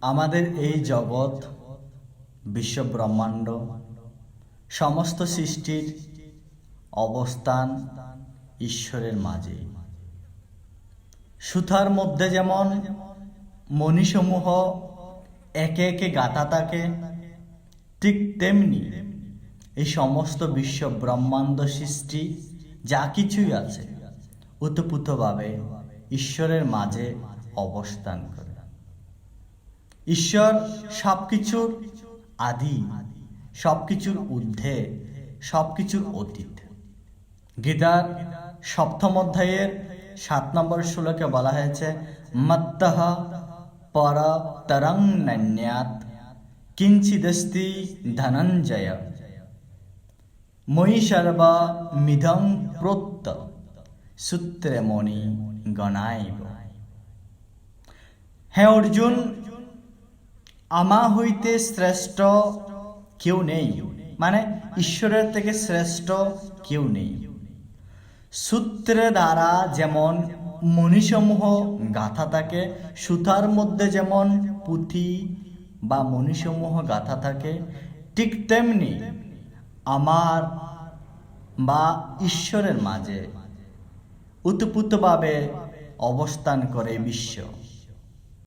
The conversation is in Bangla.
আমাদের এই জগৎ, বিশ্ব ব্রহ্মাণ্ড, সমস্ত সৃষ্টির অবস্থান ঈশ্বরের মাঝে। সুতার মধ্যে যেমন মণিসমূহ একে একে গাঁথা থাকে, ঠিক তেমনি এই সমস্ত বিশ্ব ব্রহ্মাণ্ড সৃষ্টি যা কিছুই আছে উতপুতভাবে ঈশ্বরের মাঝে অবস্থান করে। ঈশ্বর সবকিছুর আদি, সবকিছুর ঊর্ধ্বে, সবকিছুর অতীত। গীতার সপ্তম অধ্যায়ের সাত নম্বর শ্লোকে বলা হয়েছে মত্তঃ পর তরং নন্যাত কিঞ্চিদস্তি ধনঞ্জয়। মই সর্ব মিধং প্রোক্ত সূত্রে মণি গণাইব। হ্যাঁ অর্জুন আমা হইতে শ্রেষ্ঠ কেউ নেই। মানে ঈশ্বরের থেকে শ্রেষ্ঠ কেউ নেই। সূত্রে দ্বারা যেমন মণিসমূহ গাথা থাকে, সুতার মধ্যে যেমন পুঁথি বা মণিসমূহ গাথা থাকে, ঠিক তেমনি আমার বা ঈশ্বরের মাঝে উৎপুতভাবে অবস্থান করে বিশ্ব।